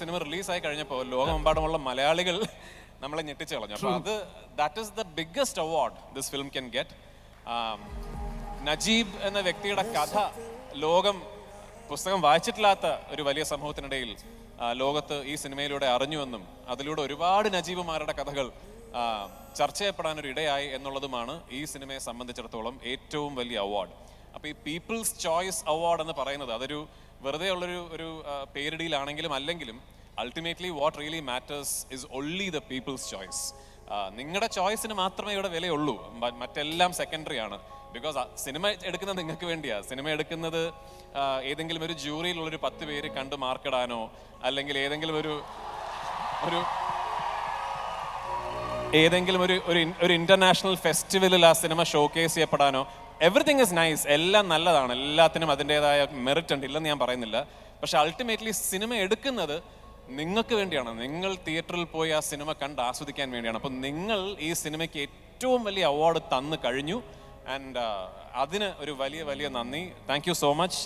Cinema റിലീസായി കഴിഞ്ഞപ്പോൾ ലോകമെമ്പാടുമുള്ള മലയാളികൾ നമ്മളെ ഞെട്ടിച്ചു കളഞ്ഞു. അപ്പോൾ അത് that is the biggest award this film can get Najeeb എന്ന വ്യക്തിയുടെ കഥ ലോകം പുസ്തകം വായിച്ചിട്ടില്ലാത്ത ഒരു വലിയ സമൂഹത്തിനിടയിൽ ലോകത്ത് ഈ സിനിമയിലൂടെ അറിഞ്ഞുവെന്നും അതിലൂടെ ഒരുപാട് നജീബുമാരുടെ കഥകൾ ചർച്ച ചെയ്യപ്പെടാൻ ഒരു ഇടയായി എന്നുള്ളതുമാണ് ഈ സിനിമയെ സംബന്ധിച്ചിടത്തോളം ഏറ്റവും വലിയ അവാർഡ് അപ്പോൾ ഈ പീപ്പിൾസ് ചോയ്സ് അവാർഡ് എന്ന് പറയുന്നത് അതൊരു വെറുതെ ഉള്ളൊരു ഒരു പേരിടിയിലാണെങ്കിലും അല്ലെങ്കിലും ultimately what really matters is only the people's choice നിങ്ങളുടെ ചോയ്സിന് മാത്രമേ ഇവിടെ വിലയുള്ളൂ. മറ്റെല്ലാം സെക്കൻഡറി ആണ്. ബിക്കോസ് സിനിമ എടുക്കുന്നത് നിങ്ങൾക്ക് വേണ്ടിയാണ് സിനിമ എടുക്കുന്നത് ഏതെങ്കിലും ഒരു ജൂറിയിലുള്ള ഒരു പത്ത് പേര് കണ്ട് മാർക്കിടാനോ അല്ലെങ്കിൽ ഏതെങ്കിലും ഒരു ഒരു ഏതെങ്കിലും ഒരു ഒരു ഇന്റർനാഷണൽ ഫെസ്റ്റിവലിൽ ആ സിനിമ ഷോക്കേസ് ചെയ്യപ്പെടാനോ എവറിത്തിങ് ഇസ് നൈസ് എല്ലാം നല്ലതാണ്. എല്ലാത്തിനും അതിന്റെതായ മെറിറ്റ് ഉണ്ട്. ഇല്ലെന്ന് ഞാൻ പറയുന്നില്ല. പക്ഷെ അൾട്ടിമേറ്റ്ലി സിനിമ എടുക്കുന്നത് നിങ്ങൾക്ക് വേണ്ടിയാണ്. നിങ്ങൾ തിയേറ്ററിൽ പോയി ആ സിനിമ കണ്ട് ആസ്വദിക്കാൻ വേണ്ടിയാണ്. അപ്പം നിങ്ങൾ ഈ സിനിമയ്ക്ക് ഏറ്റവും വലിയ അവാർഡ് തന്നു കഴിഞ്ഞു. ആൻഡ് അതിന് ഒരു വലിയ വലിയ നന്ദി. Thank you so much